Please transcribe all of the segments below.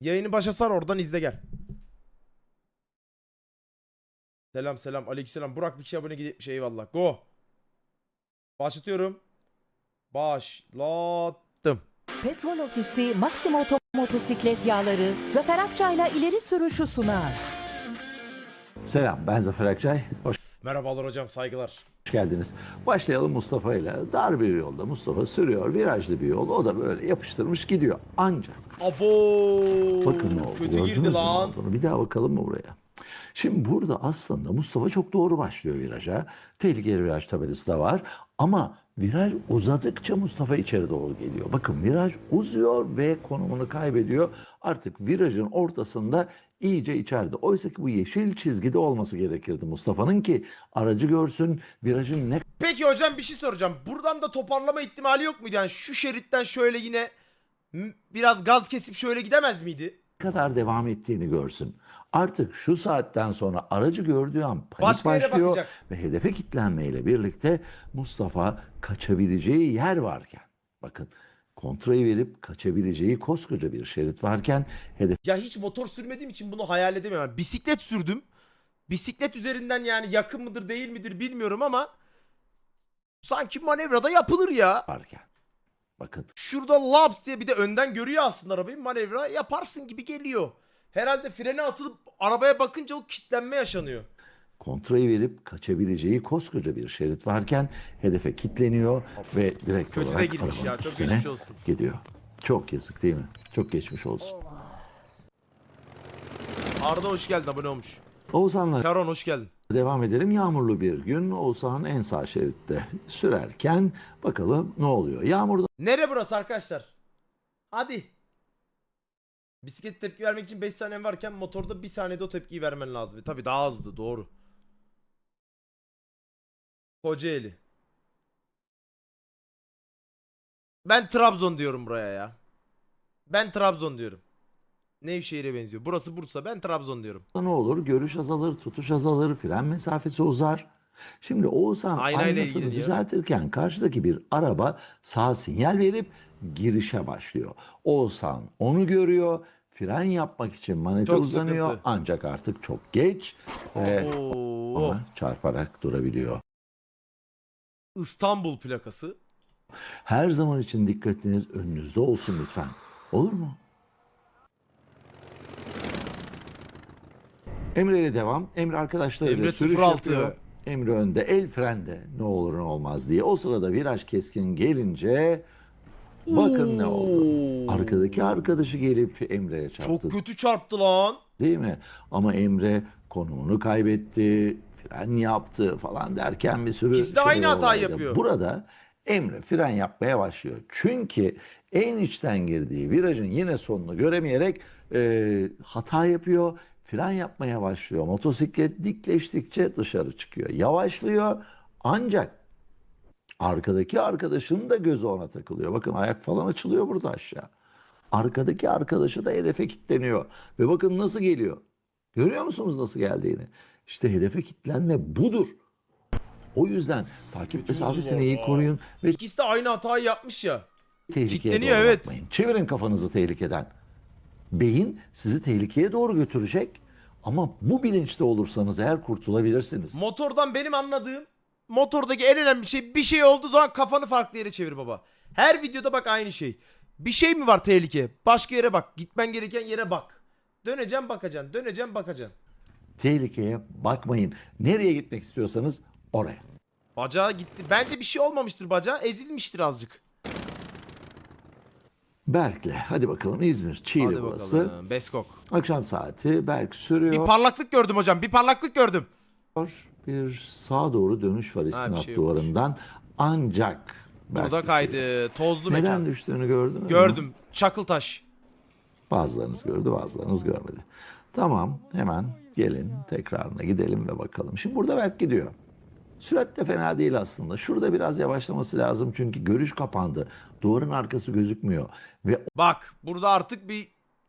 Yayını başa sar oradan izle gel. Selam selam aleykümselam. Burak bir kişi abone gitmiş eyvallah. Go. Başlatıyorum. Başlattım. Petrol Ofisi Maximo Oto Motosiklet Yağları Zafer Akçay'la ileri sürüşü sunar. Selam ben Zafer Akçay. Hoş Merhabalar hocam saygılar. geldiniz. Başlayalım Mustafa ile. Dar bir yolda Mustafa sürüyor. Virajlı bir yol. O da böyle yapıştırmış gidiyor. Ancak Abo. bakın ne oldu. Kötü Gördünüz girdi mü lan. olduğunu? Bir daha bakalım mı buraya? Şimdi burada aslında Mustafa çok doğru başlıyor viraja. Tehlikeli viraj tabelası da var. Ama viraj uzadıkça Mustafa içeri doğru geliyor. Bakın viraj uzuyor ve konumunu kaybediyor. Artık virajın ortasında iyice içeride. Oysa ki bu yeşil çizgide olması gerekirdi Mustafa'nın ki aracı görsün virajın ne Peki hocam bir şey soracağım. Buradan da toparlama ihtimali yok muydu? Yani şu şeritten şöyle yine biraz gaz kesip şöyle gidemez miydi? Kadar devam ettiğini görsün. Artık şu saatten sonra aracı gördüğü an panik Başka başlıyor ve hedefe kilitlenmeyle birlikte Mustafa kaçabileceği yer varken bakın kontrayı verip kaçabileceği koskoca bir şerit varken hedefe Ya hiç motor sürmediğim için bunu hayal edemiyorum. Yani bisiklet sürdüm. Bisiklet üzerinden yani yakın mıdır değil midir bilmiyorum ama sanki manevrada yapılır ya. varken bakın Şurada laps diye bir de önden görüyor aslında arabayı manevra yaparsın gibi geliyor. Herhalde frene asılıp arabaya bakınca o kitlenme yaşanıyor. kontrayı verip kaçabileceği koskoca bir şerit varken hedefe kilitleniyor ve direkt Kötü de olarak girmiş arabanın ya, çok üstüne geçmiş olsun. gidiyor. Çok yazık değil mi? Çok geçmiş olsun. Arda hoş geldin abone olmuş. Oğuzhan'la Karon hoş geldin. Devam edelim. Yağmurlu bir gün Oğuzhan en sağ şeritte sürerken bakalım ne oluyor. Yağmurdan Nere burası arkadaşlar? Hadi. Bisiklet tepki vermek için 5 saniyen varken motorda 1 saniyede o tepkiyi vermen lazım. Tabii daha hızlı doğru. Kocaeli. Ben Trabzon diyorum buraya ya. Ben Trabzon diyorum. Nevşehir'e benziyor. Burası Bursa. Ben Trabzon diyorum. ne olur? Görüş azalır, tutuş azalır, fren mesafesi uzar. Şimdi Oğuzhan Aynayla aynasını ilgileniyor. düzeltirken karşıdaki bir araba sağ sinyal verip girişe başlıyor. Oğuzhan onu görüyor. Fren yapmak için manete Çok uzanıyor. sıkıntı. Ancak artık çok geç ve Oo. çarparak durabiliyor. İstanbul plakası. Her zaman için dikkatiniz önünüzde olsun lütfen. Olur mu? Emre ile devam. Emre arkadaşlarıyla Emre sürüş 06. yapıyor. Emre önde, el frende ne olur ne olmaz diye. O sırada viraj keskin gelince bakın ne oldu. Arkadaki arkadaşı gelip Emre'ye çarptı Çok kötü çarptı lan. değil mi? Ama Emre konumunu kaybetti, fren yaptı falan derken bir sürü İkisi de aynı hatayı olaydı. yapıyor. Burada Emre fren yapmaya başlıyor. Çünkü en içten girdiği virajın yine sonunu göremeyerek e, hata yapıyor. Fren yapmaya başlıyor. Motosiklet dikleştikçe dışarı çıkıyor. Yavaşlıyor ancak arkadaki arkadaşının da gözü ona takılıyor. Bakın ayak falan açılıyor burada aşağı. Arkadaki arkadaşı da hedefe kilitleniyor. Ve bakın nasıl geliyor. Görüyor musunuz nasıl geldiğini? İşte hedefe kilitlenme budur. O yüzden takip mesafesini iyi koruyun ve İkisi de aynı hatayı yapmış ya. tehlikeye Kilitleniyor, doğru evet. bakmayın. Çevirin kafanızı tehlikeden. Beyin sizi tehlikeye doğru götürecek. Ama bu bilinçte olursanız eğer kurtulabilirsiniz. Motordan benim anladığım motordaki en önemli şey bir şey olduğu zaman kafanı farklı yere çevir baba. Her videoda bak aynı şey. Bir şey mi var tehlike? Başka yere bak. Gitmen gereken yere bak. Döneceğim bakacaksın. Döneceğim bakacaksın. Tehlikeye bakmayın. Nereye gitmek istiyorsanız oraya. Bacağı gitti. Bence bir şey olmamıştır bacağı. Ezilmiştir azıcık. Berk'le hadi bakalım İzmir, Çiğli Hadi burası. bakalım. Beskok. Akşam saati Berk Bir sürüyor. parlaklık gördüm hocam. Bir parlaklık gördüm. Bir sağa doğru dönüş var bir istinat şey yokmuş. duvarından. Ancak Berk Burada düşüyor. kaydı. Tozlu Neden mekan. düştüğünü gördün mü? Gördüm. Çakıltaş. Bazılarınız gördü, bazılarınız görmedi. Tamam, hemen gelin tekrarına gidelim ve bakalım. Şimdi burada Berk gidiyor. Sürat de fena değil aslında. Şurada biraz yavaşlaması lazım çünkü görüş kapandı. Duvarın arkası gözükmüyor. Ve Bak burada artık bir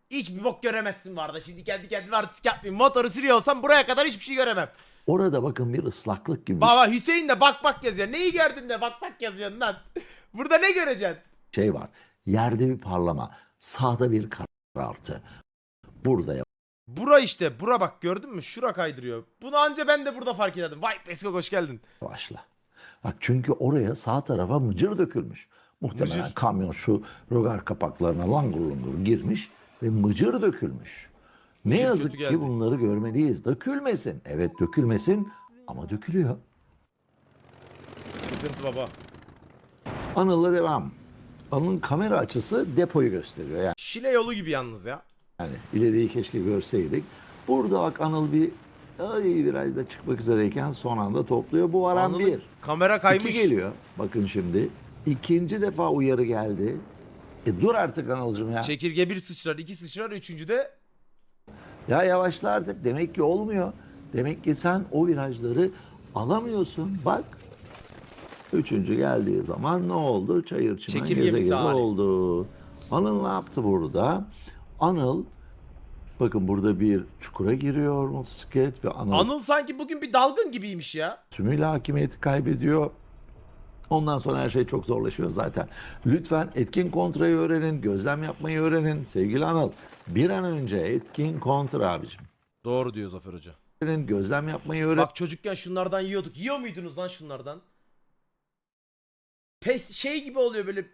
hiçbir bok göremezsin vardı. Şimdi kendi kendime artistik yapmayayım. Motoru sürüyor olsam buraya kadar hiçbir şey göremem. orada bakın bir ıslaklık gibi Baba Hüseyin de bak bak yazıyor. Neyi gördün de bak bak yazıyorsun lan. Burada ne göreceksin? şey var. Yerde bir parlama, sağda bir karartı. burada Bura işte. Bura bak gördün mü? Şura kaydırıyor. Bunu anca ben de burada fark ederdim. Vay Pesko hoş geldin. yavaşla. Bak çünkü oraya sağ tarafa mıcır dökülmüş. Muhtemelen Mıcır. kamyon şu rogar kapaklarına langur lungur girmiş ve mıcır dökülmüş. Ne Mıcır yazık kötü ki bunları görmeliyiz. Dökülmesin. Evet dökülmesin ama dökülüyor. Sıkıntı baba. Anıl'la devam. Anıl'ın kamera açısı depoyu gösteriyor. Yani Şile yolu gibi yalnız ya. Yani ileriyi keşke görseydik. Burada bak Anıl bir ay virajda çıkmak üzereyken son anda topluyor. Bu varan Anladın? bir. Kamera kaymış. İki geliyor. Bakın şimdi. İkinci defa uyarı geldi. E dur artık Anıl'cım ya. Çekirge bir sıçrar, iki sıçrar, üçüncü de Ya yavaşla artık. Demek ki olmuyor. Demek ki sen o virajları alamıyorsun. Bak. Üçüncü geldiği zaman ne oldu? Çayır çimen Çekirge geze geze oldu. Anıl ne yaptı burada? Anıl bakın burada bir çukura giriyor motosiklet ve Anıl, Anıl sanki bugün bir dalgın gibiymiş ya. tümüyle hakimiyeti kaybediyor. Ondan sonra her şey çok zorlaşıyor zaten. Lütfen etkin kontrayı öğrenin, gözlem yapmayı öğrenin. Sevgili Anıl, bir an önce etkin kontra abicim. Doğru diyor Zafer Hoca. Öğrenin, gözlem yapmayı öğrenin. Bak çocukken şunlardan yiyorduk. Yiyor muydunuz lan şunlardan? Pes şey gibi oluyor böyle.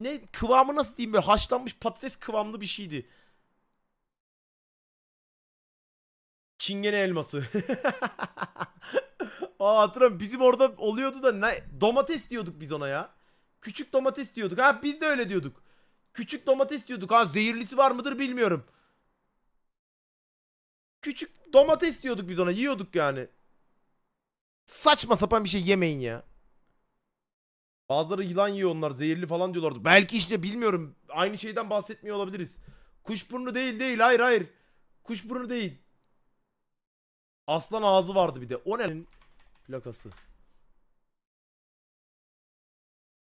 Ne kıvamı nasıl diyeyim böyle haşlanmış patates kıvamlı bir şeydi. Çingene elması. Aa hatırlıyorum bizim orada oluyordu da ne, domates diyorduk biz ona ya. Küçük domates diyorduk. Ha biz de öyle diyorduk. Küçük domates diyorduk. Ha zehirlisi var mıdır bilmiyorum. Küçük domates diyorduk biz ona. Yiyorduk yani. Saçma sapan bir şey yemeyin ya. Bazıları yılan yiyor onlar. Zehirli falan diyorlardı. Belki işte bilmiyorum. Aynı şeyden bahsetmiyor olabiliriz. Kuşburnu değil değil. Hayır hayır. Kuşburnu değil. Aslan ağzı vardı bir de. O ne? Plakası.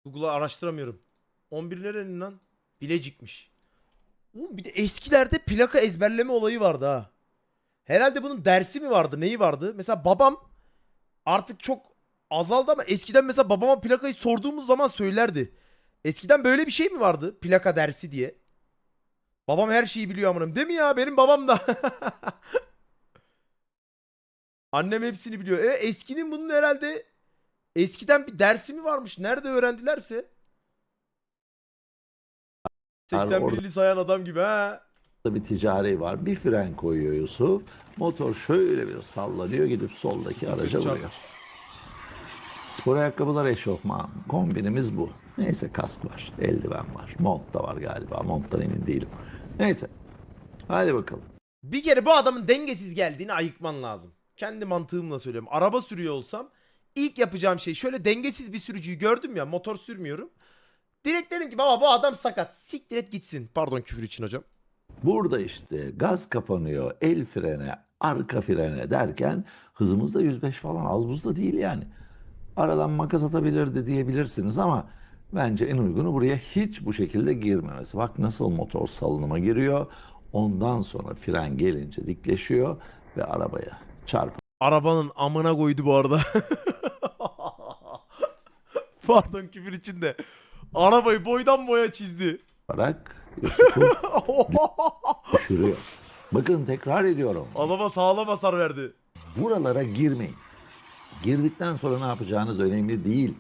Google'a araştıramıyorum. 11 nerenin lan? Bilecikmiş. Oğlum bir de eskilerde plaka ezberleme olayı vardı ha. Herhalde bunun dersi mi vardı? Neyi vardı? Mesela babam artık çok azaldı ama eskiden mesela babama plakayı sorduğumuz zaman söylerdi. Eskiden böyle bir şey mi vardı? Plaka dersi diye. Babam her şeyi biliyor amınım. Değil mi ya? Benim babam da. Annem hepsini biliyor. Evet eskinin bunun herhalde eskiden bir dersi mi varmış? Nerede öğrendilerse. Abi orada- 81'li sayan adam gibi ha. bir ticari var. Bir fren koyuyor Yusuf. Motor şöyle bir sallanıyor gidip soldaki araca vuruyor. Spor ayakkabılar eşofman. Kombinimiz bu. Neyse kask var. Eldiven var. Mont da var galiba. Monttan emin değilim. Neyse. Hadi bakalım. Bir kere bu adamın dengesiz geldiğini ayıkman lazım. Kendi mantığımla söylüyorum. Araba sürüyor olsam ilk yapacağım şey şöyle dengesiz bir sürücüyü gördüm ya motor sürmüyorum. Direkt derim ki baba bu adam sakat. Siktir et gitsin. Pardon küfür için hocam. Burada işte gaz kapanıyor. El frene, arka frene derken hızımız da 105 falan. Az buz da değil yani. Aradan makas atabilirdi diyebilirsiniz ama bence en uygunu buraya hiç bu şekilde girmemesi. Bak nasıl motor salınıma giriyor. Ondan sonra fren gelince dikleşiyor ve arabaya çarparak Arabanın amına koydu bu arada. Pardon küfür için de. Arabayı boydan boya çizdi. Yusuf'u düşürüyor. Bakın tekrar ediyorum. Adama sağlam hasar verdi. Buralara girmeyin. Girdikten sonra ne yapacağınız önemli değil.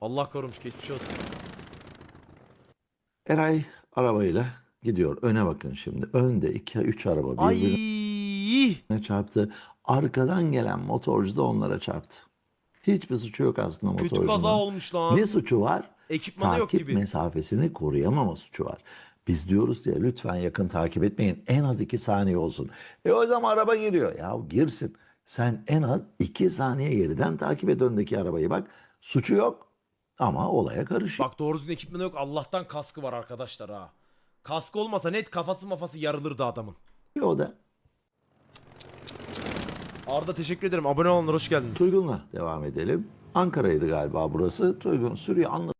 Allah korumuş geçmiş olsun. Eray arabayla gidiyor. Öne bakın şimdi. Önde iki, üç araba birbirine Ay. çarptı. Arkadan gelen motorcu da onlara çarptı. Hiçbir suçu yok aslında Kötü motorcunun. kaza olmuş lan. Ne suçu var? Ekipmanı yok Takip gibi. mesafesini koruyamama suçu var. Biz diyoruz diye lütfen yakın takip etmeyin. En az iki saniye olsun. E o zaman araba giriyor. Ya girsin. Sen en az iki saniye geriden takip et öndeki arabayı. Bak suçu yok ama olaya karışıyor. Bak doğru düzgün ekipmanı yok. Allah'tan kaskı var arkadaşlar ha. Kaskı olmasa net kafası mafası yarılırdı adamın. O da Arda teşekkür ederim. Abone olanlar hoş geldiniz. Tuygun'la devam edelim. Ankara'ydı galiba burası. Tuygun sürüyor anlat.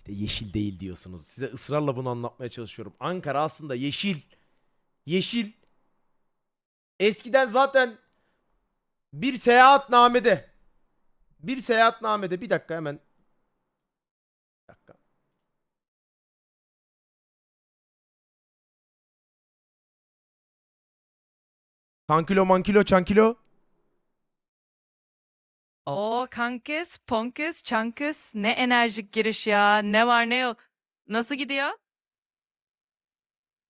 Bir de yeşil değil diyorsunuz. Size ısrarla bunu anlatmaya çalışıyorum. Ankara aslında yeşil. Yeşil. Eskiden zaten bir seyahatnamede bir seyahatnamede bir dakika hemen Bir dakika. Kankilo mankilo çankilo. Oo kankız, ponkız, çankız. Ne enerjik giriş ya. Ne var ne yok. Nasıl gidiyor?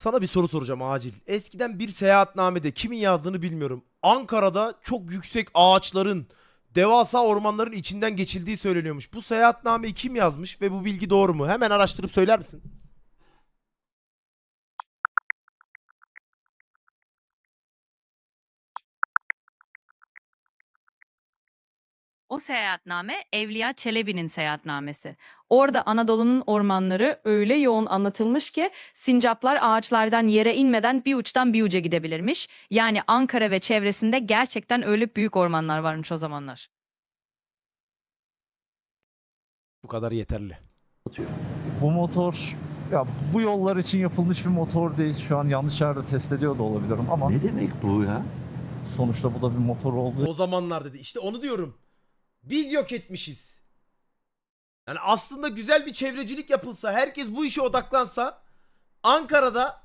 Sana bir soru soracağım acil. Eskiden bir seyahatnamede kimin yazdığını bilmiyorum. Ankara'da çok yüksek ağaçların, devasa ormanların içinden geçildiği söyleniyormuş. Bu seyahatnameyi kim yazmış ve bu bilgi doğru mu? Hemen araştırıp söyler misin? O seyahatname Evliya Çelebi'nin seyahatnamesi. Orada Anadolu'nun ormanları öyle yoğun anlatılmış ki sincaplar ağaçlardan yere inmeden bir uçtan bir uca gidebilirmiş. Yani Ankara ve çevresinde gerçekten öyle büyük ormanlar varmış o zamanlar. Bu kadar yeterli. atıyor. Bu motor ya bu yollar için yapılmış bir motor değil. Şu an yanlış yerde test ediyor da olabilirim ama Ne demek bu ya? sonuçta bu da bir motor olduğu O zamanlar dedi. İşte onu diyorum. Biz yok etmişiz. Yani aslında güzel bir çevrecilik yapılsa, herkes bu işe odaklansa Ankara'da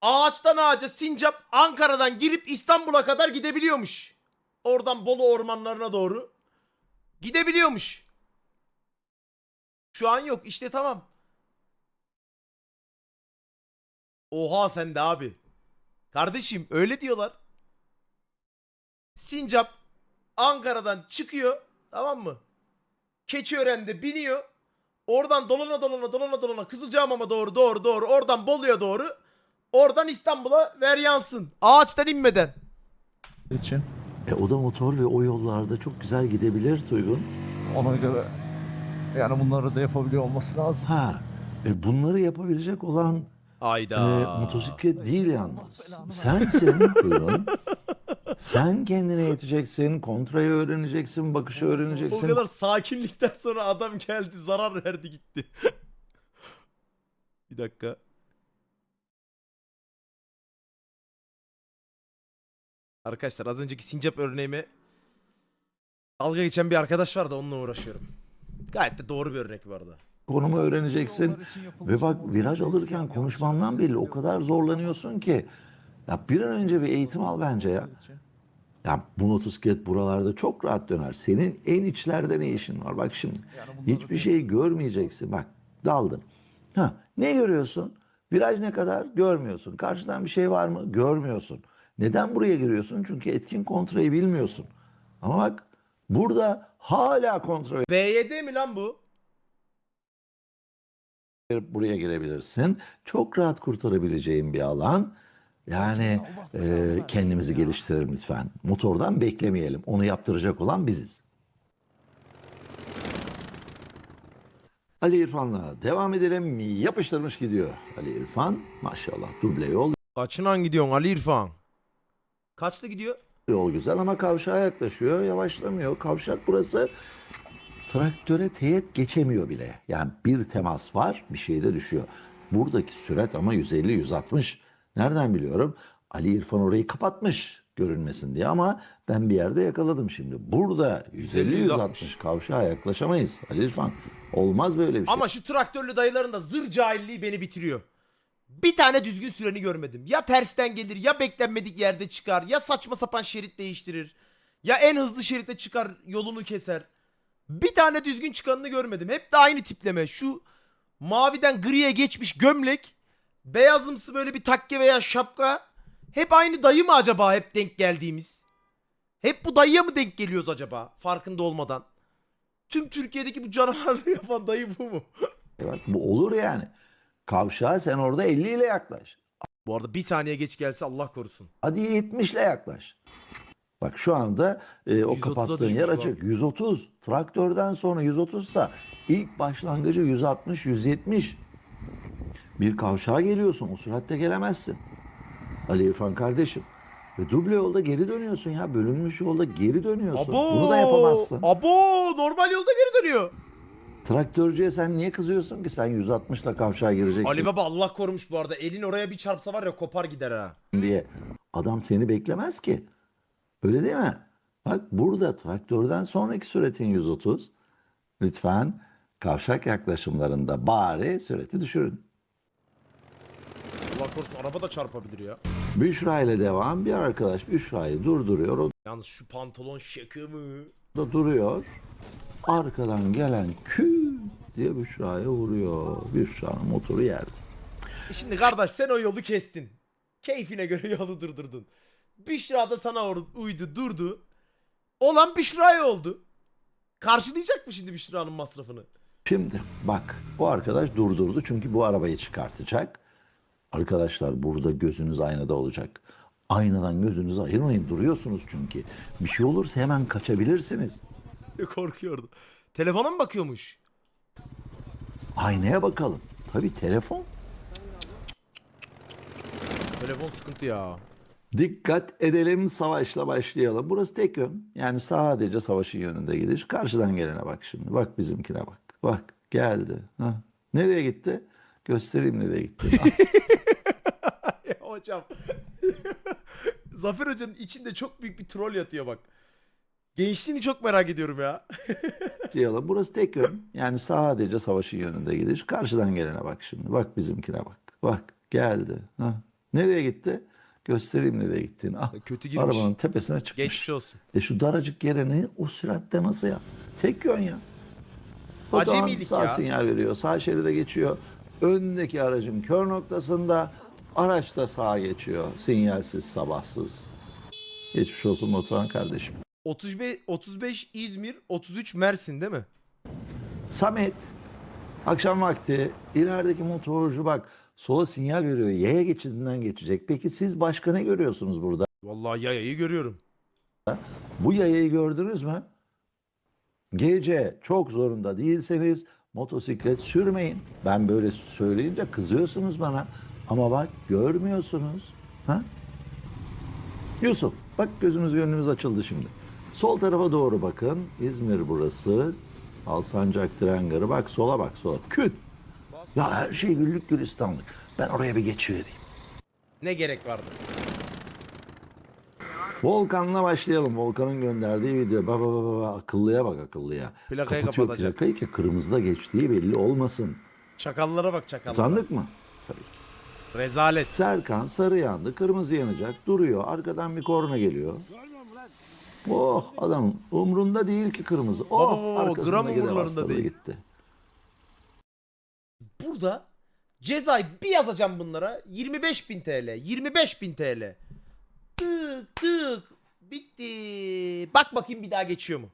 ağaçtan ağaca sincap Ankara'dan girip İstanbul'a kadar gidebiliyormuş. Oradan Bolu ormanlarına doğru gidebiliyormuş. Şu an yok. İşte tamam. Oha sen de abi. Kardeşim öyle diyorlar. Sincap Ankara'dan çıkıyor tamam mı? Keçiören'de biniyor. Oradan dolana dolana dolana dolana Kızılcahamam'a doğru doğru doğru oradan Bolu'ya doğru oradan İstanbul'a ver yansın. Ağaçtan inmeden. için E o da motor ve o yollarda çok güzel gidebilir Tuygun. ona göre yani bunları da yapabiliyor olması lazım. Ha, e bunları yapabilecek olan Ayda. e, motosiklet değil yalnız. Sensin Tuygun. Sen kendine yeteceksin, kontrayı öğreneceksin, bakışı O öğreneceksin. kadar sakinlikten sonra adam geldi zarar verdi gitti. bir dakika. Arkadaşlar az önceki sincap örneğime dalga geçen bir arkadaş var da onunla uğraşıyorum. Gayet de doğru bir örnek bu arada. Konumu öğreneceksin. Ve bak motor viraj alırken konuşmandan belli o kadar zorlanıyorsun ki. Ya bir an önce bir eğitim al bence ya. Ya bu motosiklet buralarda çok rahat döner. Senin en içlerde ne işin var? Bak şimdi hiçbir şey görmeyeceksin. Bak daldın. Ha, ne görüyorsun? Viraj ne kadar? Görmüyorsun. Karşıdan bir şey var mı? Görmüyorsun. Neden buraya giriyorsun? Çünkü etkin kontrayı bilmiyorsun. Ama bak burada hala kontra BYD mi lan bu? buraya girebilirsin. Çok rahat kurtarabileceğin bir alan. Yani e, kendimizi geliştirelim lütfen. Motordan beklemeyelim. Onu yaptıracak olan biziz. Ali İrfan'la devam edelim. Yapıştırmış gidiyor. Ali İrfan maşallah duble yol. Kaçından gidiyorsun Ali İrfan? Kaçta gidiyor? Yol güzel ama kavşağa yaklaşıyor. Yavaşlamıyor. Kavşak burası. Traktöre teğet geçemiyor bile. Yani bir temas var bir şey de düşüyor. Buradaki sürat ama 150-160. Nereden biliyorum? Ali İrfan orayı kapatmış görünmesin diye ama ben bir yerde yakaladım şimdi. Burada 150-160 kavşağa yaklaşamayız Ali İrfan. Olmaz böyle bir şey. Ama şu traktörlü dayıların da zır cahilliği beni bitiriyor. Bir tane düzgün süreni görmedim. Ya tersten gelir ya beklenmedik yerde çıkar ya saçma sapan şerit değiştirir. Ya en hızlı şeritte çıkar yolunu keser. Bir tane düzgün çıkanını görmedim. Hep de aynı tipleme. Şu maviden griye geçmiş gömlek. Beyazımsı böyle bir takke veya şapka. Hep aynı dayı mı acaba hep denk geldiğimiz? Hep bu dayıya mı denk geliyoruz acaba farkında olmadan? Tüm Türkiye'deki bu canavarlığı yapan dayı bu mu? Bak, bu olur yani. Kavşağa sen orada 50 ile yaklaş. Bu arada bir saniye geç gelse Allah korusun. Hadi 70 ile yaklaş. Bak şu anda e, o 130'a kapattığın yer düşmüş açık. 130. Traktörden sonra 130 sa ilk başlangıcı 160, 170. Bir kavşağa geliyorsun. O süratte gelemezsin. Ali İrfan kardeşim. Ve duble yolda geri dönüyorsun ya. Bölünmüş yolda geri dönüyorsun. Abo! Bunu da yapamazsın. Abo! Normal yolda geri dönüyor. Traktörcüye sen niye kızıyorsun ki? Sen 160 ile kavşağa gireceksin Ali Baba Allah korumuş bu arada. Elin oraya bir çarpsa var ya kopar gider ha. diye. Adam seni beklemez ki. Öyle değil mi? Bak burada traktörden sonraki süratin 130. Lütfen Kavşak yaklaşımlarında bari sürati düşürün. Allah korusun araba da çarpabilir ya. Büşra ile devam. Bir arkadaş Büşra'yı durduruyor. O Yalnız şu pantolon şaka mı? da duruyor. Arkadan gelen kü diye Büşra'ya vuruyor. Büşra'nın motoru yerde. Şimdi kardeş sen o yolu kestin. Keyfine göre yolu durdurdun. Büşra da sana or- uydu durdu. Olan Büşra'ya oldu. Karşılayacak mı şimdi Büşra'nın masrafını? Şimdi bak o arkadaş durdurdu çünkü bu arabayı çıkartacak. Arkadaşlar burada gözünüz aynada olacak. Aynadan gözünüzü ayırmayın duruyorsunuz çünkü. Bir şey olursa hemen kaçabilirsiniz. Korkuyordu. Telefona mı bakıyormuş? Aynaya bakalım. Tabii telefon. Telefon sıkıntı ya. Dikkat edelim savaşla başlayalım. Burası tek yön. Yani sadece savaşın yönünde gidiş. Karşıdan gelene bak şimdi. Bak bizimkine bak. Bak geldi. Ha. Nereye gitti? Göstereyim nereye gitti. Hocam. Zafer Hoca'nın içinde çok büyük bir troll yatıyor bak. Gençliğini çok merak ediyorum ya. Başlayalım. Burası tek yön. Yani sadece savaşın yönünde gidiş. Karşıdan gelene bak şimdi. Bak bizimkine bak. Bak geldi. Ha. Nereye gitti? Göstereyim nereye gittiğini. Ah, Kötü girmiş. arabanın tepesine çıkmış. Geçmiş olsun. E şu daracık yere ne o süratte nasıl ya? Tek yön ya. O zaman Acemilik sağ ya. sinyal veriyor. Sağ şeride geçiyor. Öndeki aracın kör noktasında araç da sağa geçiyor. Sinyalsiz, sabahsız. Geçmiş olsun Batuhan kardeşim. 35, 35 İzmir, 33 Mersin değil mi? Samet akşam vakti ilerideki motorcu bak sola sinyal veriyor. Yaya geçidinden geçecek. Peki siz başka ne görüyorsunuz burada? Vallahi yayayı görüyorum. Bu yayayı gördünüz mü? Gece çok zorunda değilseniz motosiklet sürmeyin. Ben böyle söyleyince kızıyorsunuz bana. Ama bak görmüyorsunuz. Ha? Yusuf bak gözümüz gönlümüz açıldı şimdi. Sol tarafa doğru bakın. İzmir burası. Alsancak tren garı. Bak sola bak sola. Küt. Ya her şey güllük gülistanlık. Ben oraya bir geçivereyim. Ne gerek vardı? Volkan'la başlayalım. Volkan'ın gönderdiği video. Baba baba baba akıllıya bak akıllıya. Plakayı Kapatıyor kapatacak. plakayı ki kırmızıda geçtiği belli olmasın. Çakallara bak çakallara. Utandık mı? Tabii ki. Rezalet. Serkan sarı yandı, kırmızı yanacak, duruyor. Arkadan bir korna geliyor. Oh adam umrunda değil ki kırmızı. Oh arkasındaki gram de umurlarında değil. gitti. Burada cezayı bir yazacağım bunlara. 25.000 TL. 25.000 TL. Tık tık. Bitti. Bak bakayım bir daha geçiyor mu?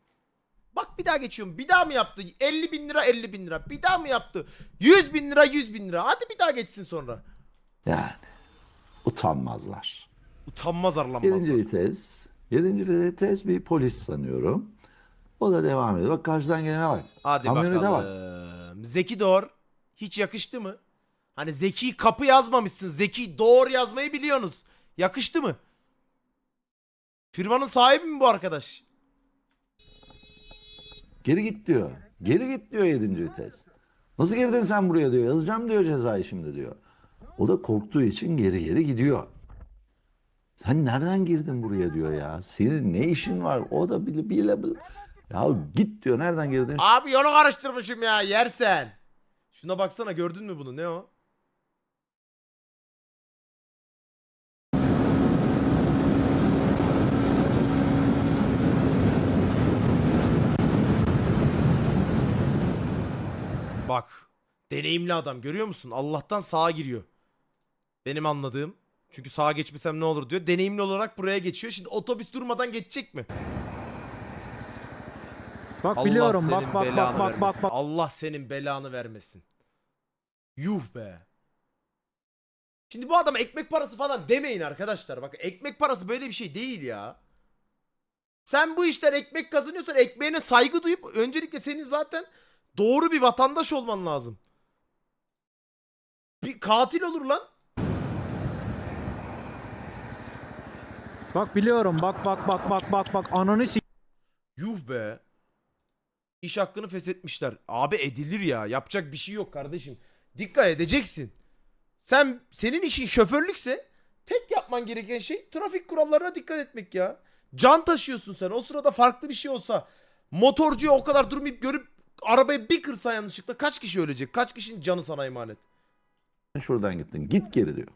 Bak bir daha geçiyor mu? Bir daha mı yaptı? 50 bin lira 50 bin lira. Bir daha mı yaptı? 100 bin lira 100 bin lira. Hadi bir daha geçsin sonra. Yani utanmazlar. Utanmaz arlanmaz. Yedinci vites. Yedinci vites bir polis sanıyorum. O da devam ediyor. Bak karşıdan gelene bak. Hadi Kamyonete bakalım. Zeki Doğru. Hiç yakıştı mı? Hani Zeki kapı yazmamışsın. Zeki Doğru yazmayı biliyorsunuz. Yakıştı mı? Firmanın sahibi mi bu arkadaş? Geri git diyor. Geri git diyor yedinci vites. Nasıl girdin sen buraya diyor. Yazacağım diyor cezayı şimdi diyor. O da korktuğu için geri geri gidiyor. Sen nereden girdin buraya diyor ya. Senin ne işin var? O da bile bile bile. Ya git diyor. Nereden girdin? Abi yolu karıştırmışım ya yersen. Şuna baksana gördün mü bunu ne o? Bak deneyimli adam görüyor musun? Allah'tan sağa giriyor. Benim anladığım. Çünkü sağa geçmesem ne olur diyor. Deneyimli olarak buraya geçiyor. Şimdi otobüs durmadan geçecek mi? Bak Allah biliyorum senin bak bak belanı bak bak vermesin. bak bak. Allah senin belanı vermesin. Yuh be. Şimdi bu adam ekmek parası falan demeyin arkadaşlar. Bak ekmek parası böyle bir şey değil ya. Sen bu işten ekmek kazanıyorsan ekmeğine saygı duyup öncelikle senin zaten doğru bir vatandaş olman lazım. Bir katil olur lan. Bak biliyorum bak bak bak bak bak bak ananı s- Yuh be. İş hakkını feshetmişler. Abi edilir ya. Yapacak bir şey yok kardeşim. Dikkat edeceksin. Sen senin işin şoförlükse tek yapman gereken şey trafik kurallarına dikkat etmek ya. Can taşıyorsun sen. O sırada farklı bir şey olsa motorcuya o kadar durmayıp görüp arabayı bir kırsa yanlışlıkla kaç kişi ölecek? Kaç kişinin canı sana emanet? Şuradan gittin. Git geri diyor.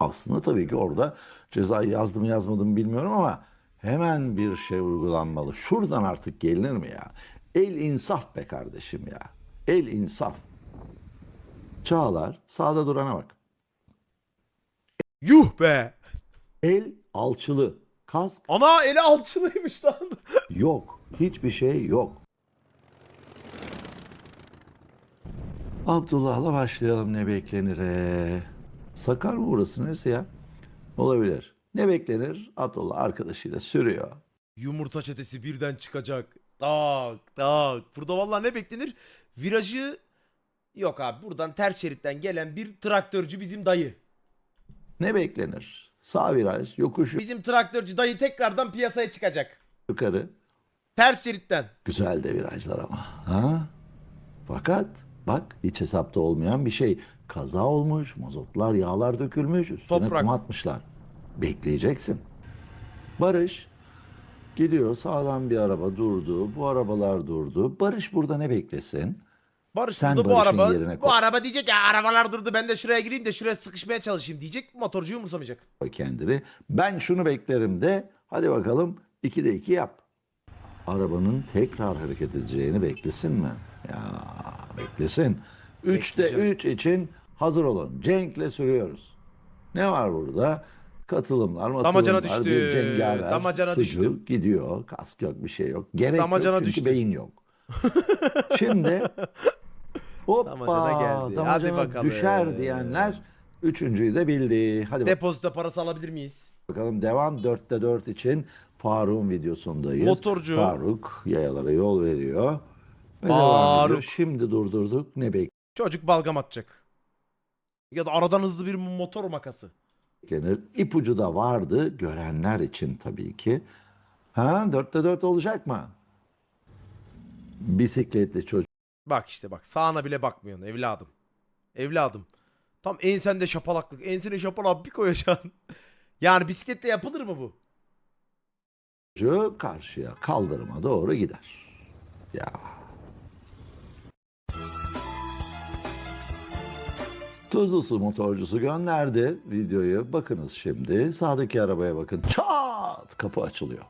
Aslında tabii ki orada cezayı yazdım yazmadım bilmiyorum ama hemen bir şey uygulanmalı. Şuradan artık gelinir mi ya? El insaf be kardeşim ya. El insaf. Çağlar sağda durana bak. Yuh be. El alçılı. Kask Ana eli alçılıymış lan. yok. Hiçbir şey yok. Abdullah'la başlayalım ne beklenir? e? Sakar mı burası neresi ya? Olabilir. Ne beklenir? Abdullah arkadaşıyla sürüyor. Yumurta çetesi birden çıkacak. Tak tak. Burada vallahi ne beklenir? Virajı yok abi. Buradan ters şeritten gelen bir traktörcü bizim dayı. Ne beklenir? Sağ viraj, yokuş Bizim traktörcü dayı tekrardan piyasaya çıkacak. yukarı. Ters şeritten. Güzel de virajlar ama. Ha? Fakat bak hiç hesapta olmayan bir şey. Kaza olmuş, mazotlar, yağlar dökülmüş, üstüne Toprak. kum atmışlar. Bekleyeceksin. Barış gidiyor sağdan bir araba durdu. Bu arabalar durdu. Barış burada ne beklesin? Barış Sen bu Barış'ın araba yerine bu koy. araba diyecek ya arabalar durdu ben de şuraya gireyim de şuraya sıkışmaya çalışayım diyecek. Motorcuyu umursamayacak. kendini. Ben şunu beklerim de hadi bakalım 2'de 2 yap. Arabanın tekrar hareket edeceğini beklesin mi? Ya beklesin. 3'te Bekleyeceğim. 3 için hazır olun. Cenk'le sürüyoruz. Ne var burada? Katılımlar, matılımlar, Damacana düştü. bir cengaver, Damacana sucu düştü. gidiyor. Kask yok, bir şey yok. Gerek Damacana yok çünkü düştü. beyin yok. Şimdi hoppa Damacana geldi. damacana Hadi bakalım. düşer diyenler üçüncüyü de bildi. Hadi Depozito parası alabilir miyiz? Bakalım devam 4'te 4 için Faruk'un videosundayız. Motorcu. Faruk yayalara yol veriyor. Devam ediyor. Şimdi durdurduk. Ne Çocuk balgam atacak. Ya da aradan hızlı bir motor makası. beklenir? İpucu da vardı görenler için tabii ki. Ha 4'te 4 olacak mı? Bisikletli çocuk Bak işte bak sağına bile bakmıyorsun evladım. Evladım. Tam ensende şapalaklık. Ensene şapalak bir koyacaksın. Yani bisikletle yapılır mı bu? karşıya kaldırıma doğru gider. Ya. Tuzlu su motorcusu gönderdi videoyu. Bakınız şimdi. Sağdaki arabaya bakın. Çat! Kapı açılıyor.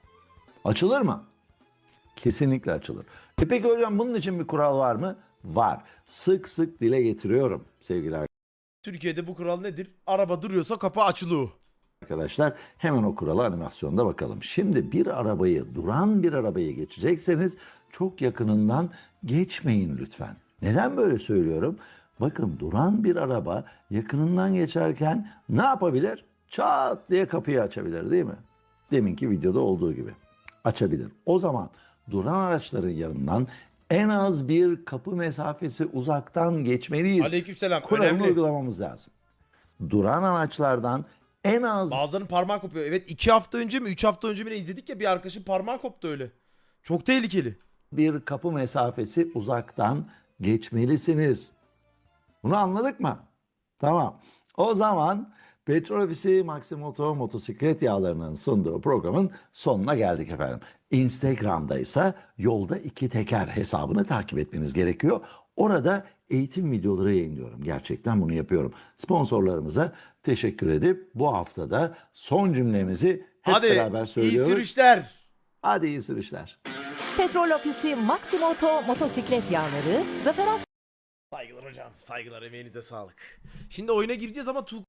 Açılır mı? Kesinlikle açılır. E peki hocam bunun için bir kural var mı? Var. Sık sık dile getiriyorum sevgili Türkiye'de bu kural nedir? Araba duruyorsa kapı açılıyor. Arkadaşlar hemen o kurala animasyonda bakalım. Şimdi bir arabayı, duran bir arabayı geçecekseniz çok yakınından geçmeyin lütfen. Neden böyle söylüyorum? Bakın duran bir araba yakınından geçerken ne yapabilir? Çat diye kapıyı açabilir değil mi? Deminki videoda olduğu gibi. Açabilir. O zaman duran araçların yanından en az bir kapı mesafesi uzaktan geçmeliyiz. Aleykümselam. Kuralını Önemli. uygulamamız lazım. Duran araçlardan en az Bazılarının parmağı kopuyor. Evet iki hafta önce mi üç hafta önce mi ne izledik ya bir arkadaşın parmağı koptu öyle. Çok tehlikeli. bir kapı mesafesi uzaktan geçmelisiniz. Bunu anladık mı? Tamam. O zaman Petrol Ofisi Maximoto motosiklet yağlarının sunduğu programın sonuna geldik efendim. Instagram'da ise yolda iki teker hesabını takip etmeniz gerekiyor. Orada eğitim videoları yayınlıyorum. Gerçekten bunu yapıyorum. Sponsorlarımıza teşekkür edip bu haftada son cümlemizi hep Hadi beraber iyi söylüyoruz. sürüşler. Hadi iyi sürüşler. Petrol Ofisi Maximoto motosiklet yağları, Zafer Saygılar hocam. Saygılar emeğinize sağlık. Şimdi oyuna gireceğiz ama tu